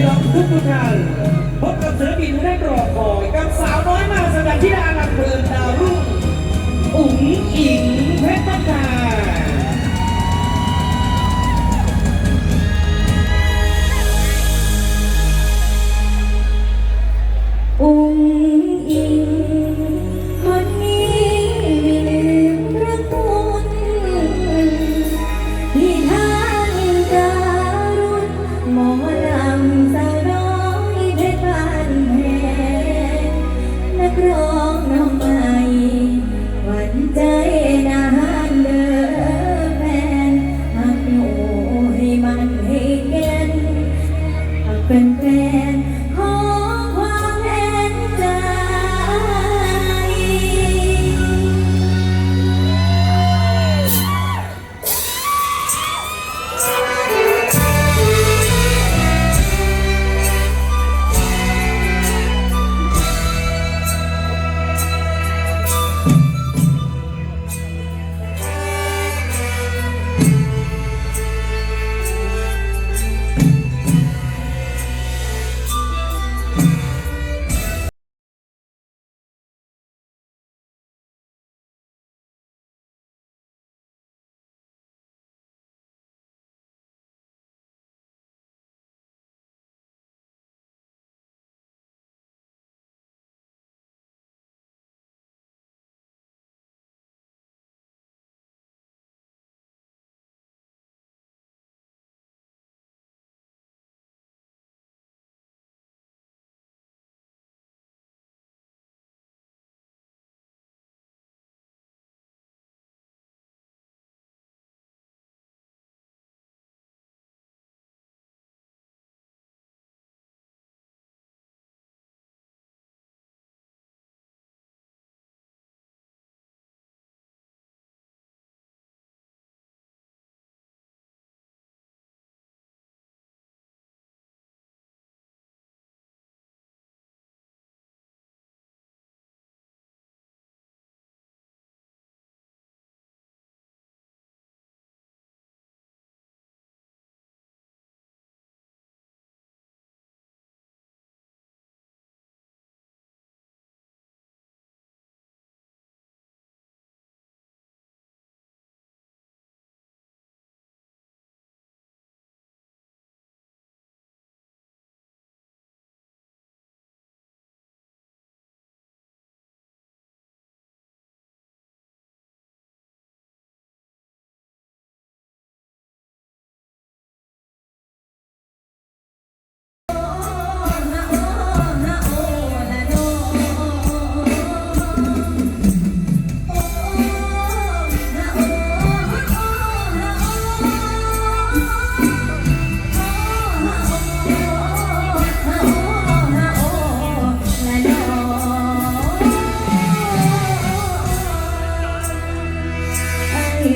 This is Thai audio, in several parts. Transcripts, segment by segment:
พี่องทุกทุกท่านพบกับศิลบินผู้ได้รอคอยกับสาวน้อยมาสดับที่ดาลังเพลินดาวรุ่งอุ๋งอิง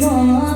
gonna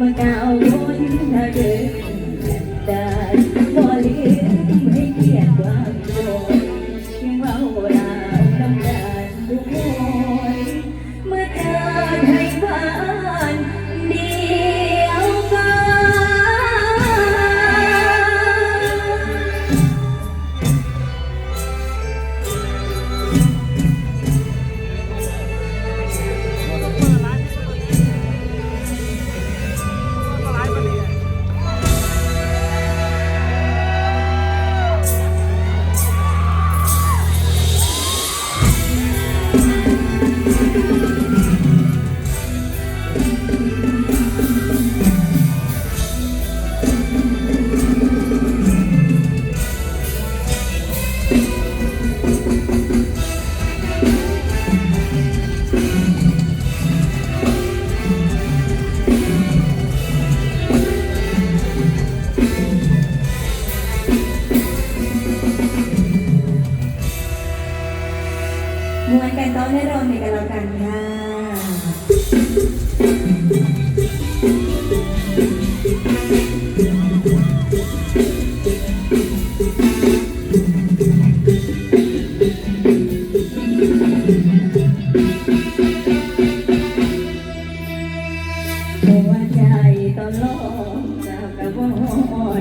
มาก้าว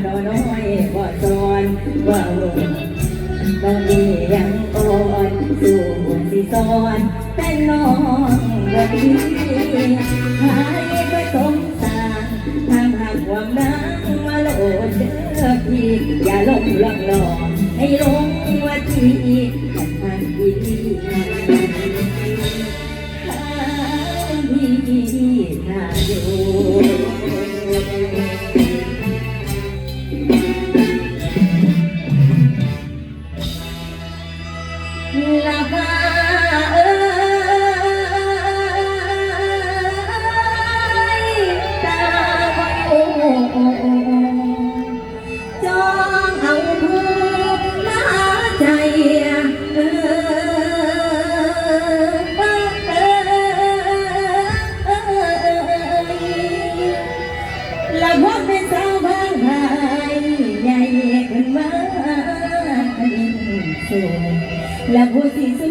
ดอน้อยบ่สอนว่าตอนนี้ยังอ่อนสู่หัวสิสอนแต่น้องบ่ดีหายไปสมสารทางหากความรักมาโลดเด้อพี่อย่าหลงหลอกหลอกให้ลงว่าที่ทางดีท ให